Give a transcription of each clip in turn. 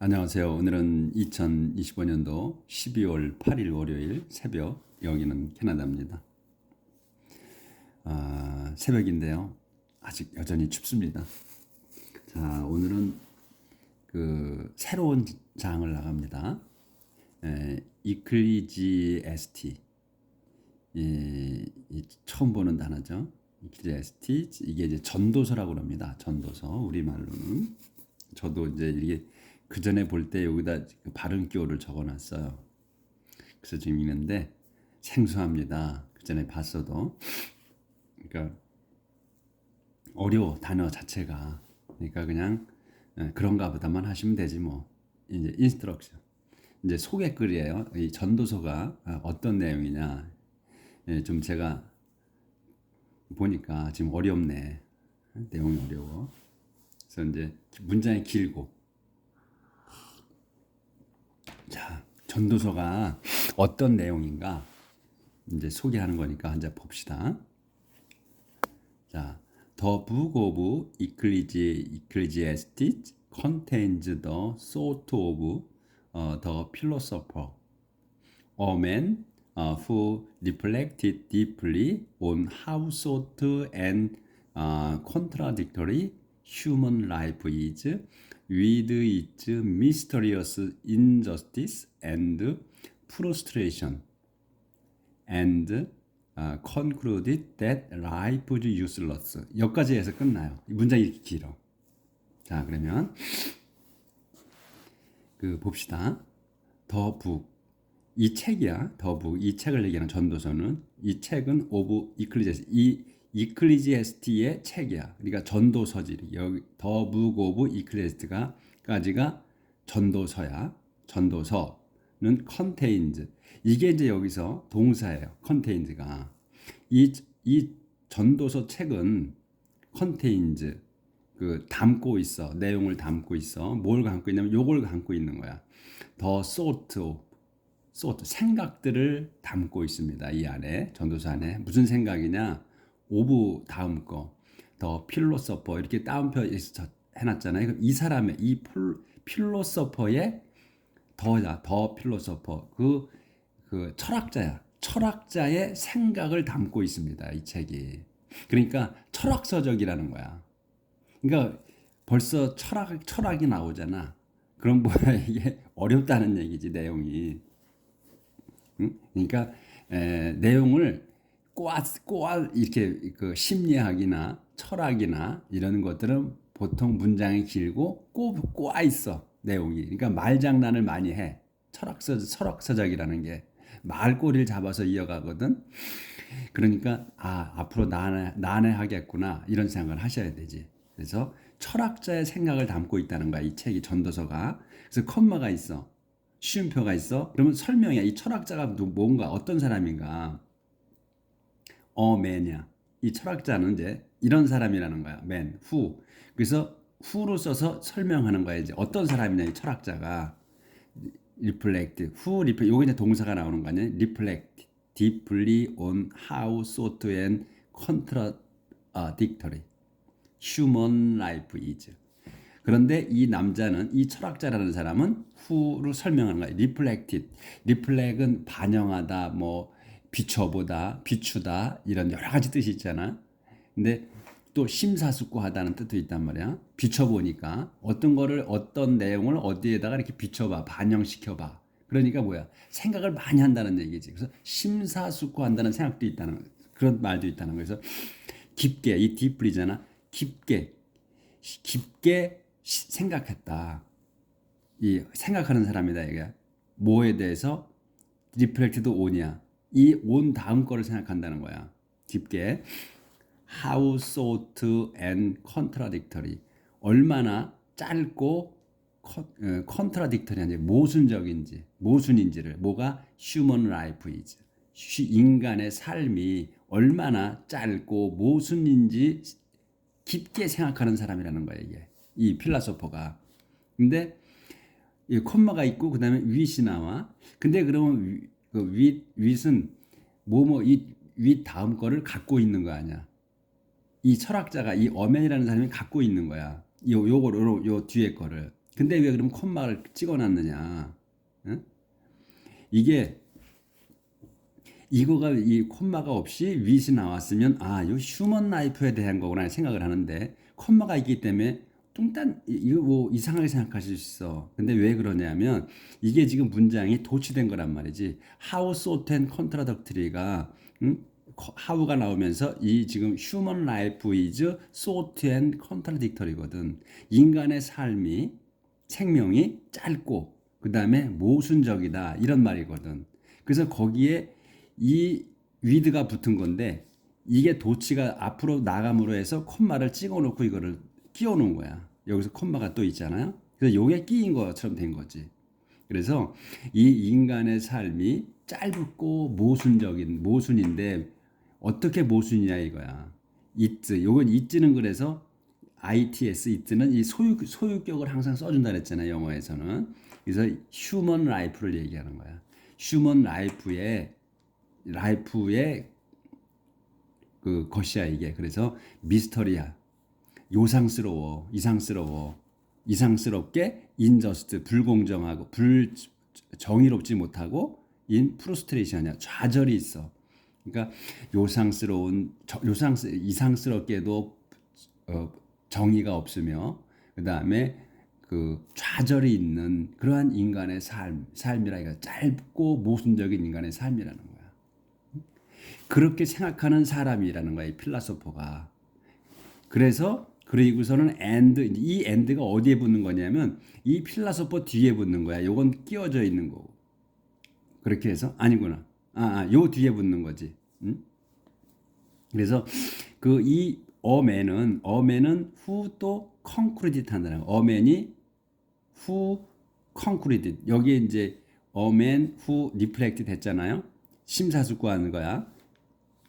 안녕하세요. 오늘은 2025년도 12월 8일 월요일 새벽 여기는 캐나다입니다. 아, 새벽인데요. 아직 여전히 춥습니다. 자, 오늘은 그 새로운 장을 나갑니다. 에, 이클리지에스티. 이, 이 처음 보는 단어죠. 이클리지에스티 이게 이제 전도서라고 합니다. 전도서 우리말로는 저도 이제 이게 그 전에 볼 때 여기다 그 발음 기호를 적어놨어요. 그래서 지금 있는데 생소합니다. 그 전에 봤어도 그러니까 어려워 단어 자체가 그러니까 그냥 예, 그런가 보다만 하시면 되지 뭐 이제 인스트럭션 이제 소개글이에요. 이 전도서가 아, 어떤 내용이냐 예, 좀 제가 보니까 지금 어렵네 내용이 어려워. 그래서 이제 문장이 길고 자, 전도서가 어떤 내용인가 이제 소개하는 거니까 이제 봅시다. 자, The Book of Ecclesi- Ecclesiastes contains the thought of uh, the philosopher, a man uh, who reflected deeply on how thought and uh, contradictory human life is with its mysterious injustice and frustration, and uh, concluded that life is useless. 여기까지 해서 끝나요. 이 문장이 이렇게 길어. 자, 그러면 그 봅시다. 더 북. 이 책이야. 더 북. 이 책을 얘기하는 전도서는 이 책은 오브 이클리제스. 이 이클리지에스티의 책이야. 그러니까 전도서지. 여기 더북 오브 이클리지에스트가까지가 전도서야. 전도서는 컨테인즈. 이게 이제 여기서 동사예요. 컨테인즈가. 이, 이 전도서 책은 컨테인즈. 그 담고 있어. 내용을 담고 있어. 뭘 담고 있냐면 요걸 담고 있는 거야. 더 소트 소트 생각들을 담고 있습니다. 이 안에 전도서 안에 무슨 생각이냐? 오브 다음 거. 더 필로서퍼 이렇게 따옴표 해놨잖아요. 그럼 이 사람의 이 필로서퍼의 더야 더 필로서퍼 그, 그 철학자야. 철학자의 생각을 담고 있습니다. 이 책이. 그러니까 철학서적이라는 거야. 그러니까 벌써 철학 철학이 나오잖아. 그럼 뭐야 이게 어렵다는 얘기지 내용이. 응? 그러니까 에, 내용을 꼬아 이렇게 그 심리학이나 철학이나 이런 것들은 보통 문장이 길고 꼬 꼬아 있어 내용이. 그러니까 말장난을 많이 해. 철학서 철학서적이라는 게 말꼬리를 잡아서 이어가거든. 그러니까 아 앞으로 난해 난해하겠구나 이런 생각을 하셔야 되지. 그래서 철학자의 생각을 담고 있다는 거야 이 책이 전도서가. 그래서 컴마가 있어. 쉬움표가 있어. 그러면 설명이야. 이 철학자가 뭔가 어떤 사람인가. 어 맨이야. 이 철학자는 이제 이런 사람이라는 거야. 맨, 후. 그래서 후로 써서 설명하는 거야. 이제 어떤 사람이냐 이 철학자가. reflect, who reflect. 요게 이제 동사가 나오는 거 아니야? reflect deeply on how thought and contradictory human life is. 그런데 이 남자는 이 철학자라는 사람은 who로 설명하는 거야. reflected. reflect은 반영하다, 뭐 비춰보다, 비추다 이런 여러 가지 뜻이 있잖아. 근데 또 심사숙고하다는 뜻도 있단 말이야. 비춰보니까 어떤 거를 어떤 내용을 어디에다가 이렇게 비춰봐, 반영시켜봐. 그러니까 뭐야? 생각을 많이 한다는 얘기지. 그래서 심사숙고한다는 생각도 있다는 그런 말도 있다는 거예요. 그래서 깊게 이 딥리잖아. 깊게 깊게 생각했다. 이 생각하는 사람이다 이게 뭐에 대해서 리플렉트드 온이야. 이 온 다음 거를 생각한다는 거야. 깊게. How short and contradictory. 얼마나 짧고 컨트라딕터리한지 모순적인지 모순인지를. 뭐가 life is 인간의 삶이 얼마나 짧고 모순인지 깊게 생각하는 사람이라는 거예요 이게. 이 필라소퍼가. 근데 이 콤마가 있고 그다음에 윗이 나와. 근데 그러면 그 윗, 윗은 뭐뭐 이 윗 다음 거를 갖고 있는 거 아니야 이 철학자가 이 어맨이라는 사람이 갖고 있는 거야. 요 요거로 요 뒤에 거를 근데 왜 그럼 콤마를 찍어놨느냐? 응? 이게 이거가 이 콤마가 없이 윗이 나왔으면 아, 이 휴먼 라이프에 대한 거구나 생각을 하는데 콤마가 있기 때문에 뚱딴 이- 이거 뭐 이상하게 생각하실 수 있어. 근데 왜 그러냐면 이게 지금 문장이 도치된 거란 말이지. How so and contradictory가 응? how가 나오면서 이 지금 human life is so and contradictory거든. 인간의 삶이 생명이 짧고 그 다음에 모순적이다 이런 말이거든. 그래서 거기에 이 위드가 붙은 건데 이게 도치가 앞으로 나감으로 해서 콤마를 찍어놓고 이거를 끼워 놓은 거야. 여기서 콤마가 또 있잖아요. 그래서 요게 끼인 것처럼 된 거지. 그래서 이 인간의 삶이 짧고 모순적인 모순인데 어떻게 모순이냐 이거야. 이츠 요건 이츠는 그래서 ITS 이츠는 이 소유 소유격을 항상 써준다 그랬잖아요 영어에서는. 그래서 휴먼 라이프를 얘기하는 거야. 휴먼 라이프의 라이프의 그 것이야 이게. 그래서 미스터리야. 요상스러워, 이상스러워, 이상스럽게 인저스트 불공정하고 불 정의롭지 못하고 인 프로스트레이션이야 좌절이 있어. 그러니까 요상스러운 저- 요상스 이상스럽게도 어, 정의가 없으며 그 다음에 그 좌절이 있는 그러한 인간의 삶 삶이라 이거 짧고 모순적인 인간의 삶이라는 거야. 그렇게 생각하는 사람이라는 거야 이 필라소퍼가. 그래서 그리고서는 and 이 and가 어디에 붙는 거냐면 이 필라소퍼 뒤에 붙는 거야. 요건 끼워져 있는 거고. 그렇게 해서 아니구나. 아, 아, 요 뒤에 붙는 거지. 응? 그래서 그 이 어맨은 어맨은 who 또 concrete 한다는 거. 어맨이 who concrete 여기에 이제 어맨 who reflected 했잖아요. 심사숙고하는 거야.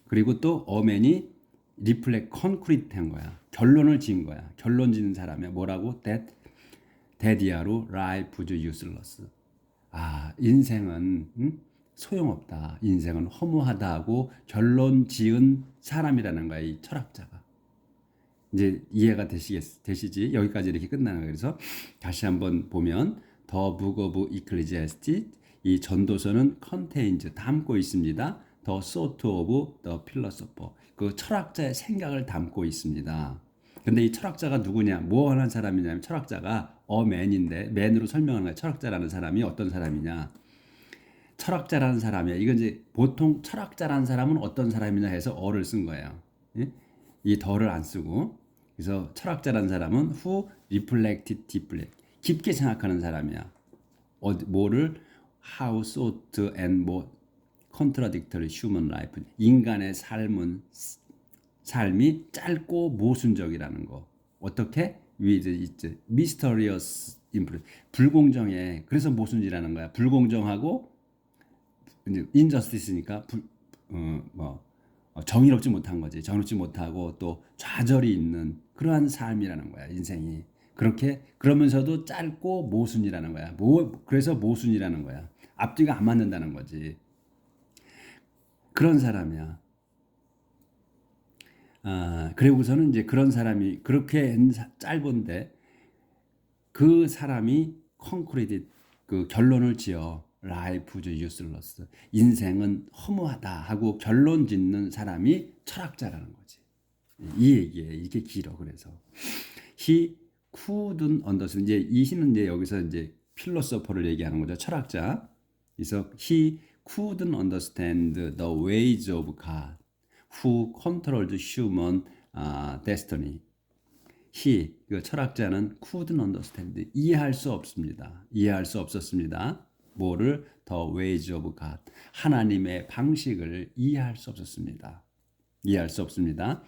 그리고 또 어맨이 리플렉 컨크리트 한 거야. 결론을 지은 거야. 결론 짓는 사람이야. 뭐라고? that 데디아로 life is useless. 아, 인생은 음? 소용없다. 인생은 허무하다 하고 결론 지은 사람이라는 거야. 이 철학자가. 이제 이해가 되시겠 되시지? 여기까지 이렇게 끝나는 거예요. 그래서 다시 한번 보면 더북 오브 이클리지아스티 이 전도서는 컨테인즈 담고 있습니다. 더 소트 오브 더 필러소퍼 그 철학자의 생각을 담고 있습니다. 근데 이 철학자가 누구냐? 뭐 하는 사람이냐면 철학자가 어맨인데 맨으로 설명하는 거야. 철학자라는 사람이 어떤 사람이냐? 철학자라는 사람이야. 이건 이제 보통 철학자라는 사람은 어떤 사람이냐 해서 어를 쓴 거예요. 예? 이 더를 안 쓰고 그래서 철학자라는 사람은 who reflected deeply 깊게 생각하는 사람이야. 어, 뭐를 how sought and 뭐 contradictory human life 인간의 삶은 삶이 짧고 모순적이라는 거. 어떻게? with its mysterious influence. 불공정해. 그래서 모순이라는 거야. 불공정하고 injustice니까 불, 어, 뭐 어, 정의롭지 못한 거지. 정의롭지 못하고 또 좌절이 있는 그러한 삶이라는 거야. 인생이. 그렇게 그러면서도 짧고 모순이라는 거야. 뭐 그래서 모순이라는 거야. 앞뒤가 안 맞는다는 거지. 그런 사람이야. 아, 그리고서는 이제 그런 사람이 그렇게 짧은데 그 사람이 콘크리트 그 결론을 지어 라이프 즈 유슬러스 인생은 허무하다 하고 결론 짓는 사람이 철학자라는 거지. 이 얘기에 이게 길어 그래서 he couldn't understand 이제 이 he는 이제 여기서 이제 필로소퍼를 얘기하는 거죠 철학자. 그래서 he couldn't understand the ways of God who controls human uh, destiny. he 그 철학자는 couldn't understand 이해할 수 없습니다. 이해할 수 없었습니다. 뭐를 the ways of God 하나님의 방식을 이해할 수 없었습니다. 이해할 수 없습니다.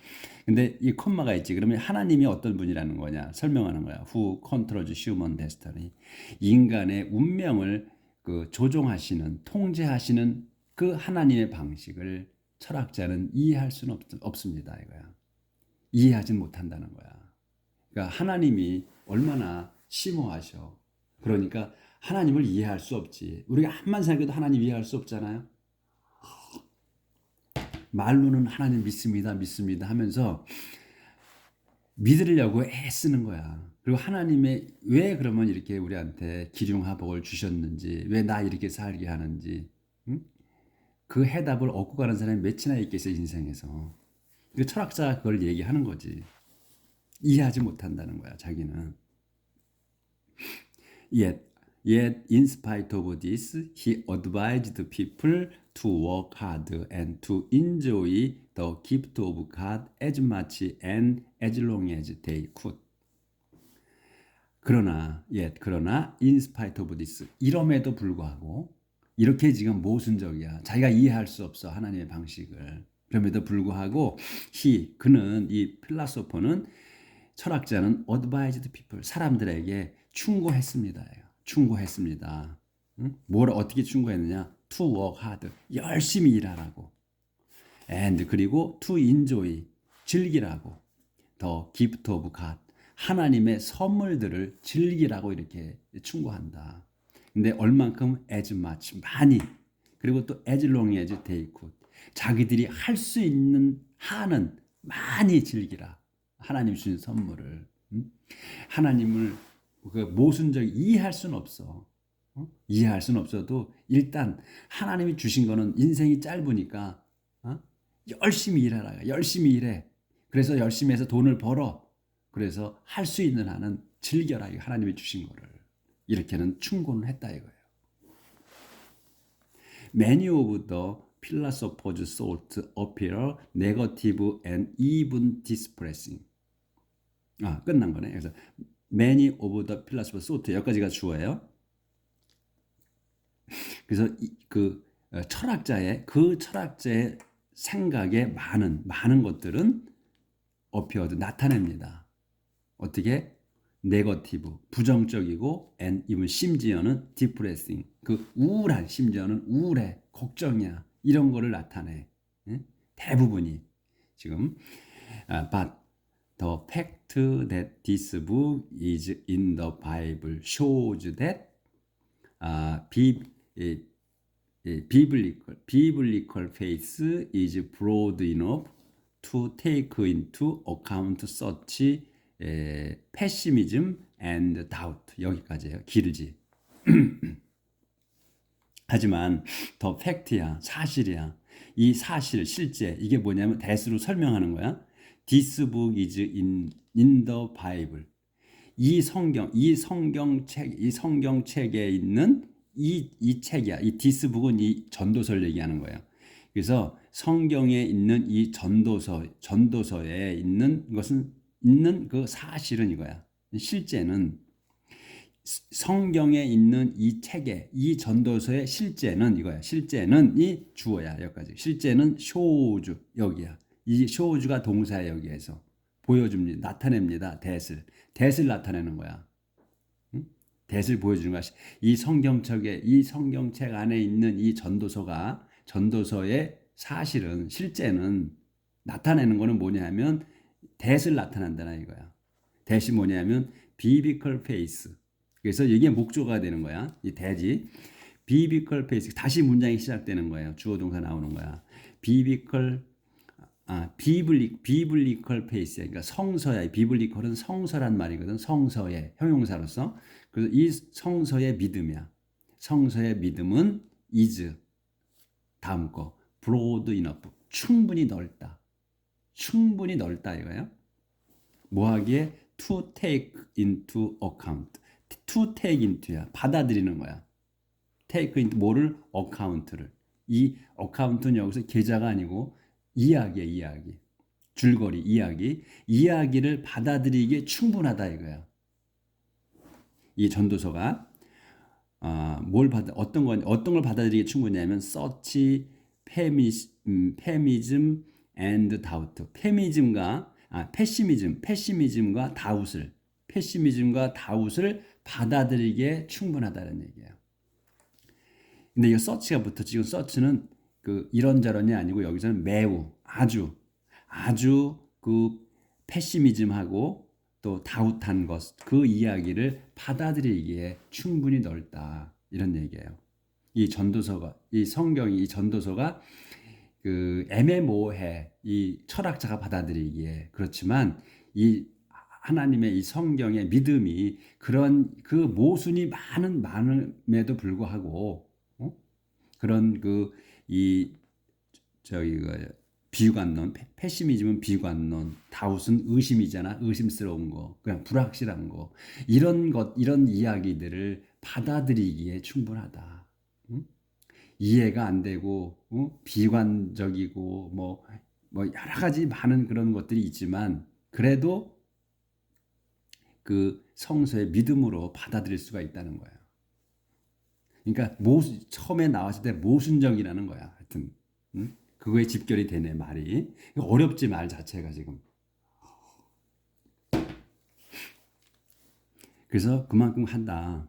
근데 이 콤마가 있지. 그러면 하나님이 어떤 분이라는 거냐? 설명하는 거야. Who controls human destiny. 인간의 운명을 그 조종하시는, 통제하시는 그 하나님의 방식을 철학자는 이해할 수는 없, 없습니다. 이거야. 이해하진 못한다는 거야. 그러니까 하나님이 얼마나 심오하셔. 그러니까 하나님을 이해할 수 없지. 우리가 한만 생각해도 하나님 이해할 수 없잖아요. 말로는 하나님 믿습니다, 믿습니다 하면서 믿으려고 애쓰는 거야. 그리고 하나님의 왜 그러면 이렇게 우리한테 기중하복을 주셨는지 왜 나 이렇게 살게 하는지 응? 그 해답을 얻고 가는 사람이 몇이나 있겠어 인생에서 그 철학자가 그걸 얘기하는 거지 이해하지 못한다는 거야 자기는 yet yet in spite of this he advised people to work hard and to enjoy the gift of God as much and as long as they could 그러나 예 그러나 in spite of this 이럼에도 불구하고 이렇게 지금 모순적이야. 자기가 이해할 수 없어 하나님의 방식을. 그럼에도 불구하고 he 그는 이 필라소퍼는 철학자는 advised people 사람들에게 충고했습니다 충고했습니다. 응? 뭘 어떻게 충고했느냐? to work hard 열심히 일하라고. And 그리고 to enjoy 즐기라고. the gift of God 하나님의 선물들을 즐기라고 이렇게 충고한다. 근데 얼만큼 as much 많이 그리고 또 as long as they could 자기들이 할 수 있는 한은 많이 즐기라. 하나님 주신 선물을 음? 하나님을 그 모순적 이해할 수는 없어. 어? 이해할 수는 없어도 일단 하나님이 주신 거는 인생이 짧으니까 어? 열심히 일하라. 열심히 일해. 그래서 열심히 해서 돈을 벌어. 그래서 할 수 있는 한은 즐겨라. 하나님이 주신 거를. 이렇게는 충고를 했다 이거예요. Many of the philosophers sought appear negative and even distressing. 아, 끝난 거네. 그래서 many of the philosophers sought 여기까지가 주어예요. 그래서 이, 그 철학자의 그 철학자의 생각에 많은 많은 것들은 어피어드 나타냅니다. 어떻게 네거티브 부정적이고 and even 심지어는 디프레싱 그 우울한 심지어는 우울해 걱정이야 이런 거를 나타내 예? 대부분이 지금 uh, but the fact that this book is in the Bible shows that uh, 비, 예, 예, biblical biblical faith is broad enough to take into account such 에, pessimism and doubt 여기까지예요. 길지. 하지만 더 팩트야, 사실이야. 이 사실, 실제 이게 뭐냐면 대수로 설명하는 거야. This book is in, in the Bible. 이 성경, 이 성경책, 이 성경책에 있는 이, 이 책이야. 이 this book은 이 전도서를 얘기하는 거예요. 그래서 성경에 있는 이 전도서, 전도서에 있는 것은 있는 그 사실은 이거야. 실제는 성경에 있는 이 책에 이 전도서의 실제는 이거야. 실제는 이 주어야 여기까지. 실제는 쇼주 여기야. 이 쇼주가 동사야 여기에서 보여줍니다. 나타냅니다. 대슬 대슬 나타내는 거야. 응? 대슬 보여주는 거야. 이 성경책에 이 성경책 안에 있는 이 전도서가 전도서의 사실은 실제는 나타내는 거는 뭐냐면 대을 나타난다나 이거야. 대시 뭐냐면 비비컬 페이스. 그래서 이게 목조가 되는 거야. 이 대지. 비비컬 페이스. 다시 문장이 시작되는 거예요. 주어 동사 나오는 거야. 비비컬 아, 비블리 비블리컬 페이스. 그러니까 성서야. 비블리컬은 성서란 말이거든. 성서의 형용사로서. 그래서 이 성서의 믿음이야. 성서의 믿음은 is 다음 거 broad enough. 충분히 넓다. 충분히 넓다 이거예요. 뭐하기에 to take into account. to take into야. 받아들이는 거야. take into 뭐를 account를. 이 account는 여기서 계좌가 아니고 이야기야, 이야기. 줄거리, 이야기. 이야기를 받아들이기에 충분하다 이거야. 이 전도서가 아, 뭘 받아 어떤 건 어떤 걸 받아들이기 충분냐면 서치 페미 음, 페미즘 and doubt. 페미즘과 아, 패시미즘, 패시미즘과 다웃을 패시미즘과 다웃을 받아들이기에 충분하다는 얘기예요. 근데 이 서치가 붙어 지금 서치는 그 이런저런이 아니고 여기서는 매우 아주 아주 그 패시미즘하고 또 다웃한 것 그 이야기를 받아들이기에 충분히 넓다 이런 얘기예요. 이 전도서가 이 성경이 이 전도서가 그 애매모호해 이 철학자가 받아들이기에 그렇지만 이 하나님의 이 성경의 믿음이 그런 그 모순이 많은 많음에도 불구하고 어? 그런 그 이 저기 그 비관론, 페- 패시미즘은 비관론, 다웃은 의심이잖아. 의심스러운 거, 그냥 불확실한 거. 이런 것, 이런 이야기들을 받아들이기에 충분하다. 응? 이해가 안 되고, 어? 비관적이고, 뭐, 뭐, 여러 가지 많은 그런 것들이 있지만, 그래도 그 성서의 믿음으로 받아들일 수가 있다는 거야. 그러니까 모, 처음에 나왔을 때 모순적이라는 거야. 하여튼. 응? 그거에 집결이 되네 말이 어렵지 말 자체가 지금 그래서 그만큼 한다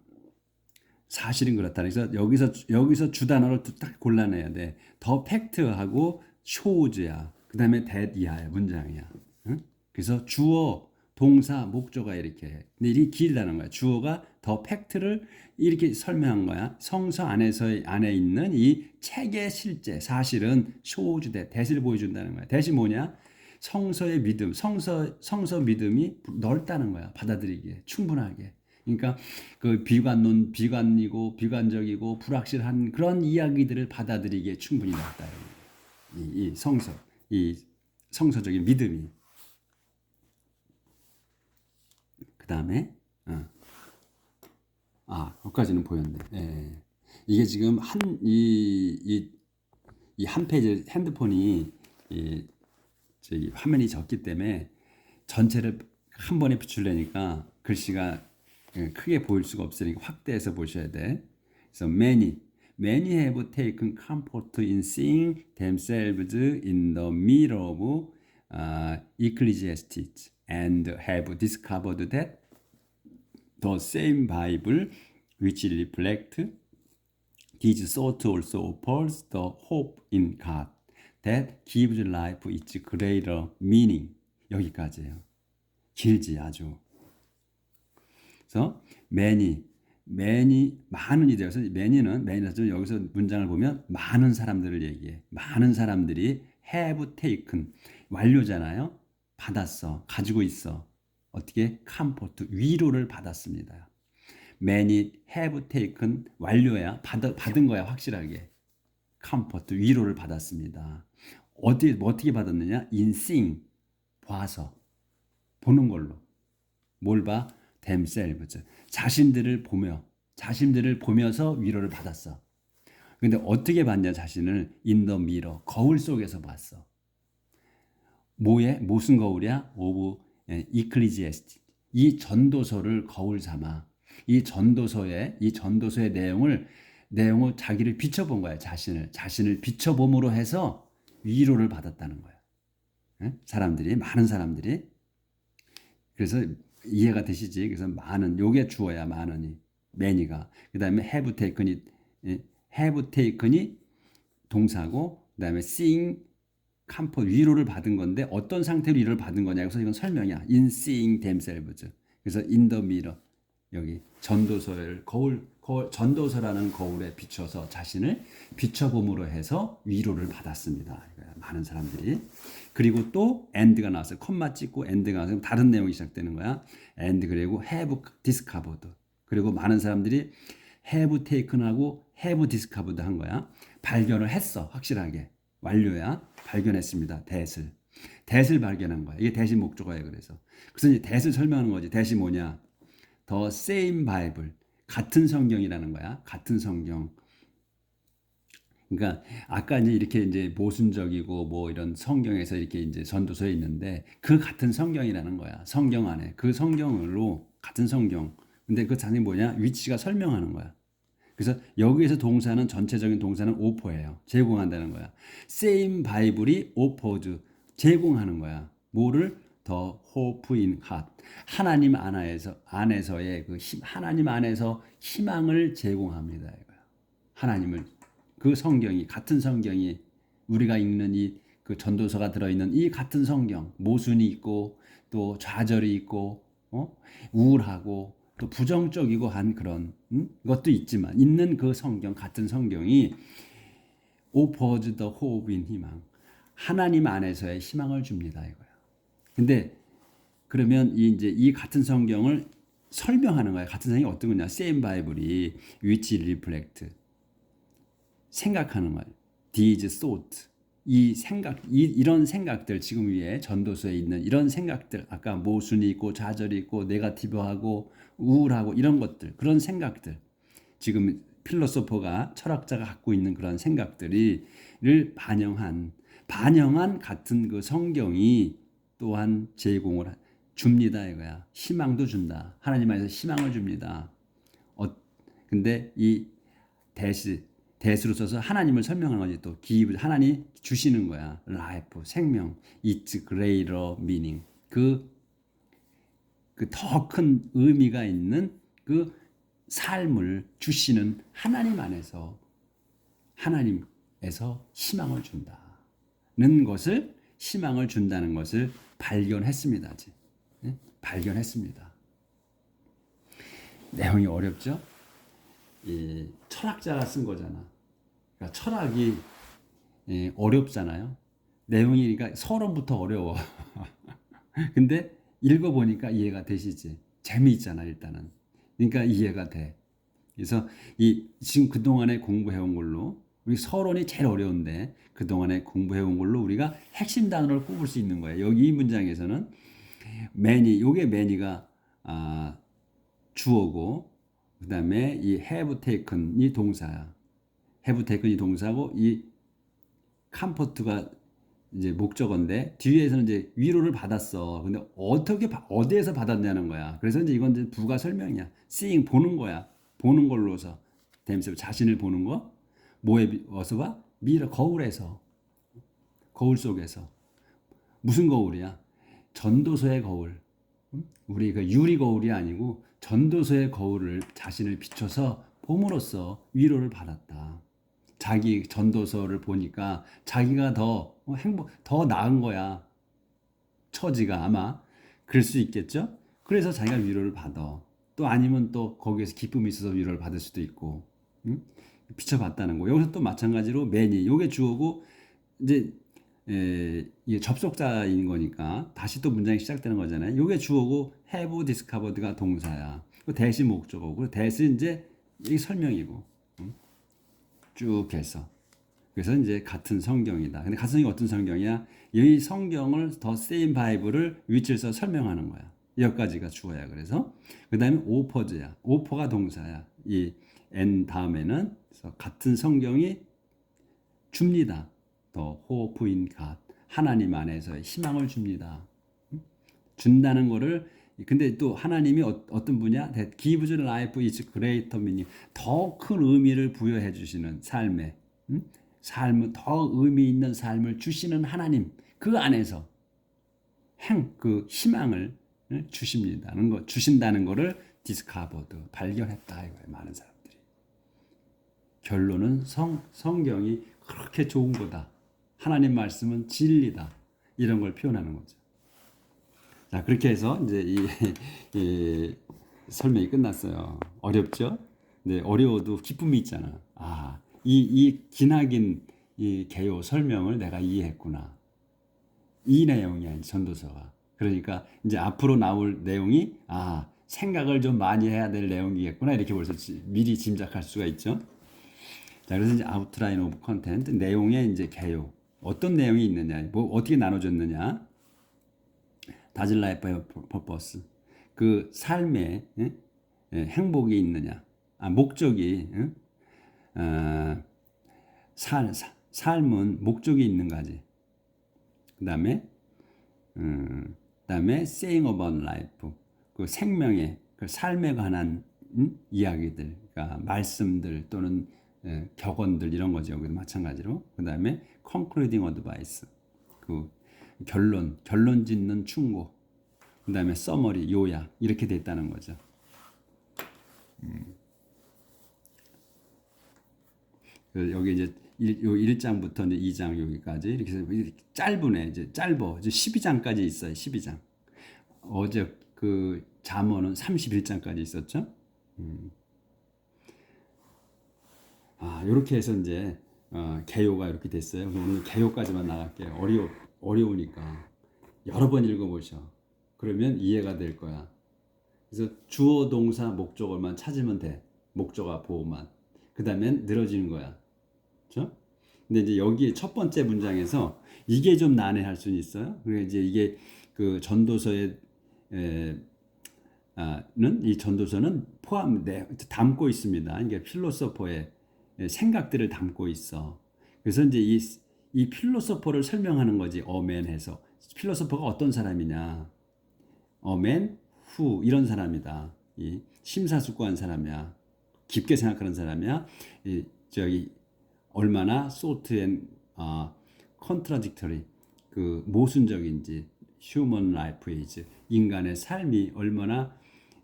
사실은 그렇다. 그래서 여기서 여기서 주 단어를 딱 골라내야 돼 더 팩트하고 쇼즈야. 그 다음에 that이야 문장이야. 응? 그래서 주어 동사 목조가 이렇게. 해. 근데 이게 길다는 거야. 주어가 더 팩트를 이렇게 설명한 거야. 성서 안에서 안에 있는 이 책의 실제 사실은 쇼즈 대 대시를 보여준다는 거야. 대시 뭐냐? 성서의 믿음. 성서 성서 믿음이 넓다는 거야. 받아들이기에. 충분하게 그러니까 그 비관론 비관이고 비관적이고 불확실한 그런 이야기들을 받아들이기에 충분히 넓다 이, 이 성서 이 성서적인 믿음이 그 다음에 어. 아 거기까지는 보였네. 예. 이게 지금 한 이 이 이 한 페이지 핸드폰이 이 저기 화면이 적기 때문에 전체를 한 번에 비추려니까 글씨가 예, 크게 보일 수가 없으니까 확대해서 보셔야 돼. 그래서 many many have taken comfort in seeing themselves in the mirror of uh, Ecclesiastes and have discovered that the same Bible which reflect these thoughts also offers the hope in God that gives life its greater meaning. 여기까지예요. 길지 아주. 그래서 many, many 많은이 되어서 many는 many는 여기서 문장을 보면 많은 사람들을 얘기해. 많은 사람들이 have taken 완료잖아요. 받았어, 가지고 있어. 어떻게 comfort 위로를 받았습니다. many have taken 완료야 받, 받은 거야 확실하게 comfort 위로를 받았습니다. 어디 뭐 어떻게 받았느냐? seeing 봐서 보는 걸로 뭘 봐? Themselves 자신들을 보며 자신들을 보면서 위로를 받았어. 근데 어떻게 봤냐 자신을 in the mirror 거울 속에서 봤어. 뭐에 무슨 거울이야? 오브 이클리지에스티 이 전도서를 거울 삼아 이 전도서의 이 전도서의 내용을 내용을 자기를 비춰본 거야 자신을 자신을 비춰봄으로 해서 위로를 받았다는 거야. 예? 사람들이 많은 사람들이 그래서 이해가 되시지? 그래서 많은 요게 주어야 많은이 매니가. 그 다음에 have taken이 예? have taken이 동사고 그 다음에 seeing 컴포 위로를 받은 건데 어떤 상태로 위로를 받은 거냐? 그래서 이건 설명이야. in seeing themselves. 그래서 in the mirror. 여기 전도서를 거울, 거울 전도서라는 거울에 비춰서 자신을 비춰봄으로 해서 위로를 받았습니다. 많은 사람들이 그리고 또 and가 나왔어요 콤마 찍고 and가 나와서 다른 내용이 시작되는 거야 and 그리고 have discovered 그리고 많은 사람들이 have taken하고 have discovered 한 거야 발견을 했어 확실하게 완료야 발견했습니다. 대을 대을 발견한 거야. 이게 대시 목조가예요. 그래서 그래서 이제 대을 설명하는 거지. 대시 뭐냐? 더 same Bible 같은 성경이라는 거야. 같은 성경. 그러니까 아까 이제 이렇게 이제 모순적이고 뭐 이런 성경에서 이렇게 이제 전도서에 있는데 그 같은 성경이라는 거야. 성경 안에 그 성경으로 같은 성경. 근데 그 자리 뭐냐? 위치가 설명하는 거야. 그래서 여기에서 동사는 전체적인 동사는 오퍼예요. 제공한다는 거야. same 바이블이 offers 제공하는 거야. 뭐를 더 in God 하나님 안에서 안에서의 그 힘, 하나님 안에서 희망을 제공합니다. 하나님을 그 성경이 같은 성경이 우리가 읽는 이 그 전도서가 들어있는 이 같은 성경 모순이 있고 또 좌절이 있고 어? 우울하고 또 부정적이고 한 그런 음? 것도 있지만 있는 그 성경 같은 성경이 offers the hope in 희망 하나님 안에서의 희망을 줍니다 이거야. 근데 그러면 이 이제 이 같은 성경을 설명하는 거야. 같은 성경이 어떤 거냐? 세임 바이블이 위치 리플렉트 생각하는 거야. these thought 이 생각 이, 이런 생각들 지금 위에 전도서에 있는 이런 생각들 아까 모순이 있고 좌절이 있고 네가티브하고 우울하고 이런 것들 그런 생각들. 지금 필로소퍼가 철학자가 갖고 있는 그런 생각들이를 반영한 반영한 같은 그 성경이 또한 제공을 줍니다 이거야. 희망도 준다. 하나님 안에서 희망을 줍니다. 어 근데 이 대시 대수로 써서 하나님을 설명하는 거지 또 기입 하나님 주시는 거야 라이프 생명 it's greater meaning 그그 더 큰 의미가 있는 그 삶을 주시는 하나님 안에서 하나님에서 희망을 준다는 것을 희망을 준다는 것을 발견했습니다. 네? 발견했습니다. 내용이 어렵죠? 이 철학자가 쓴 거잖아. 그러니까 철학이 예, 어렵잖아요. 내용이 그러니까 서론부터 어려워. 근데 읽어보니까 이해가 되시지. 재미있잖아 일단은. 그러니까 이해가 돼. 그래서 이 지금 그 동안에 공부해온 걸로 우리 서론이 제일 어려운데 그 동안에 공부해온 걸로 우리가 핵심 단어를 꼽을 수 있는 거예요. 여기 이 문장에서는 many 요게 many가 아, 주어고 그 다음에 이 have taken이 동사야. have taken이 동사고 이 comfort가 이제 목적어인데 뒤에서는 이제 위로를 받았어. 근데 어떻게 바- 어디에서 받았냐는 거야. 그래서 이제 이건 이제 부가 설명이야. seeing 보는 거야. 보는 걸로서 댐스 자신을 보는 거. 뭐에 비- 어서 봐? 미러 거울에서 거울 속에서 무슨 거울이야? 전도서의 거울. 응? 우리 그 유리 거울이 아니고 전도서의 거울을 자신을 비춰서 봄으로써 위로를 받았다. 자기 전도서를 보니까 자기가 더 행복, 더 나은 거야. 처지가 아마 그럴 수 있겠죠. 그래서 자기가 위로를 받아. 또 아니면 또 거기에서 기쁨이 있어서 위로를 받을 수도 있고, 응? 비춰봤다는 거. 여기서 또 마찬가지로 매니, 요게 주어고 이제 에, 이게 접속자인 거니까 다시 또 문장이 시작되는 거잖아요. 요게 주어고 have discovered가 동사야. 그 대시 목적어고 대시 이제 이 설명이고 응? 쭉 해서 그래서 이제 같은 성경이다. 근데 같은 성경이 어떤 성경이야? 이 성경을 더 세임 바이블을 위치에서 설명하는 거야. 여기까지가 주어야. 그래서 그 다음에 오퍼즈야. 오퍼가 동사야. 이 n 다음에는 같은 성경이 줍니다. 더 호프인 갓 하나님 안에서 희망을 줍니다. 음? 준다는 거를 근데 또 하나님이 어, 떤 분이야? Gives life is greater meaning. 더 큰 의미를 부여해 주시는 삶에 음? 삶을 더 의미 있는 삶을 주시는 하나님 그 안에서 행 그 희망을 음, 주십니다는 거 주신다는 거를 디스카버드 발견했다 이거예요 많은 사람들이 결론은 성 성경이 그렇게 좋은 거다 하나님 말씀은 진리다 이런 걸 표현하는 거죠. 자 그렇게 해서 이제 이, 이 설명이 끝났어요. 어렵죠? 네 어려워도 기쁨이 있잖아. 아 이 이 기나긴 이 개요 설명을 내가 이해했구나. 이 내용이야 전도서가. 그러니까 이제 앞으로 나올 내용이 아 생각을 좀 많이 해야 될 내용이겠구나 이렇게 벌써 지- 미리 짐작할 수가 있죠. 자 그래서 이제 아웃라인 오브 컨텐트 내용의 이제 개요 어떤 내용이 있느냐 뭐 어떻게 나눠졌느냐 다질 라이프의 퍼포스 그 삶에 예? 예, 행복이 있느냐 아 목적이 예? 어, 살, 사- 삶은 목적이 있는가지 그 다음에 음, 그 다음에 saying about life 그 생명의 그 삶에 관한 음? 이야기들 그러니까 말씀들 또는 예, 격언들 이런 거죠. 여기도 마찬가지로. 그 다음에 concluding advice. 그 결론 결론 짓는 충고. 그 다음에 써머리 요약. 이렇게 됐다는 거죠. 그 여기 이제 1, 요 1장부터 이제 2장 여기까지 이렇게 해서 짧으네. 이제 짧어. 이제 12장까지 있어요 12장. 어제 그 잠언은 31장까지 있었죠? 음. 아 이렇게 해서 이제 어, 개요가 이렇게 됐어요 오늘 개요까지만 나갈게요 어려 어려우니까 여러 번 읽어보셔 그러면 이해가 될 거야. 그래서 주어 동사 목적어만 찾으면 돼. 목적어 보호만. 그 다음엔 늘어지는 거야. 그렇죠? 근데 이제 여기 첫 번째 문장에서 이게 좀 난해할 수는 있어요. 그래 이제 이게 그 전도서에 에, 아 는 이 전도서는 포함 내 담고 있습니다. 이게 필로소퍼의 생각들을 담고 있어. 그래서 이제 이, 이 필로소퍼를 설명하는 거지. 어맨해서 필로소퍼가 어떤 사람이냐. 어맨 후 이런 사람이다. 이 심사숙고한 사람이야. 깊게 생각하는 사람이야. 이 저기 얼마나 소트앤 아 컨트라딕터리 그 모순적인지 휴먼 라이프 이즈 인간의 삶이 얼마나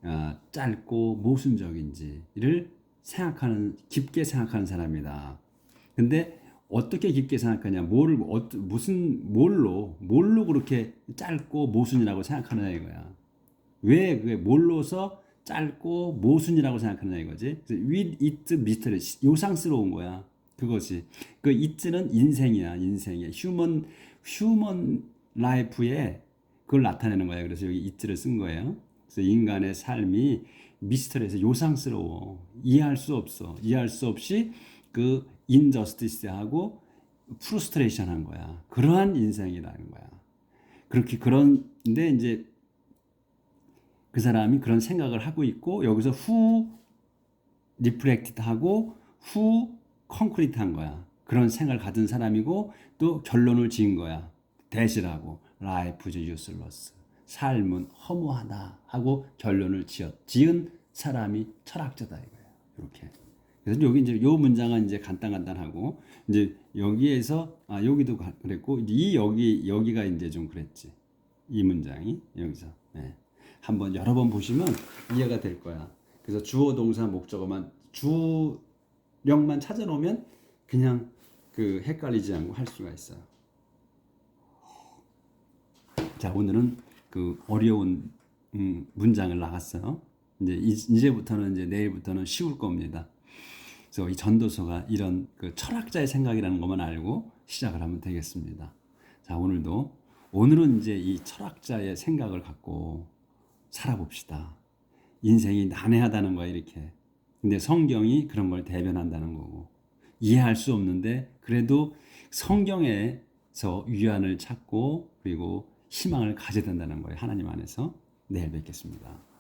아, 짧고 모순적인지를 생각하는 깊게 생각하는 사람이다. 근데 어떻게 깊게 생각하냐? 뭘 어, 무슨 뭘로 뭘로 그렇게 짧고 모순이라고 생각하느냐 이거야. 왜 그게 뭘로서 짧고 모순이라고 생각하느냐 이거지. with it mystery 요상스러운 거야. 그것이 그 it는 인생이야 인생의 휴먼 휴먼 라이프에 그걸 나타내는 거야. 그래서 여기 it를 쓴 거예요. 그래서 인간의 삶이 미스터리에서 요상스러워 이해할 수 없어 이해할 수 없이 그 인저스티스하고 프루스트레이션한 거야. 그러한 인생이라는 거야. 그렇게 그런데 이제 그 사람이 그런 생각을 하고 있고 여기서 후 리프렉티드하고 후 콘크리트한 거야. 그런 생각을 가진 사람이고 또 결론을 지은 거야. 대시라고 라이프 즈 유슬러스 삶은 허무하다 하고 결론을 지었 지은 사람이 철학자다 이거예요. 이렇게. 그래서 여기 이제 요 문장은 이제 간단간단하고 이제 여기에서 아 여기도 그랬고 이 여기 여기가 이제 좀 그랬지. 이 문장이 여기서 네. 한번 여러 번 보시면 이해가 될 거야. 그래서 주어 동사 목적어만 주령만 찾아놓으면 그냥 그 헷갈리지 않고 할 수가 있어요. 자 오늘은 그 어려운 음, 문장을 나갔어요. 이제 이제부터는 이제 내일부터는 쉬울 겁니다. 그래서 이 전도서가 이런 그 철학자의 생각이라는 것만 알고 시작을 하면 되겠습니다. 자 오늘도 오늘은 이제 이 철학자의 생각을 갖고 살아봅시다. 인생이 난해하다는 거야 이렇게. 근데 성경이 그런 걸 대변한다는 거고 이해할 수 없는데 그래도 성경에서 위안을 찾고 그리고 희망을 가져야 된다는 거예요. 하나님 안에서 내일 뵙겠습니다.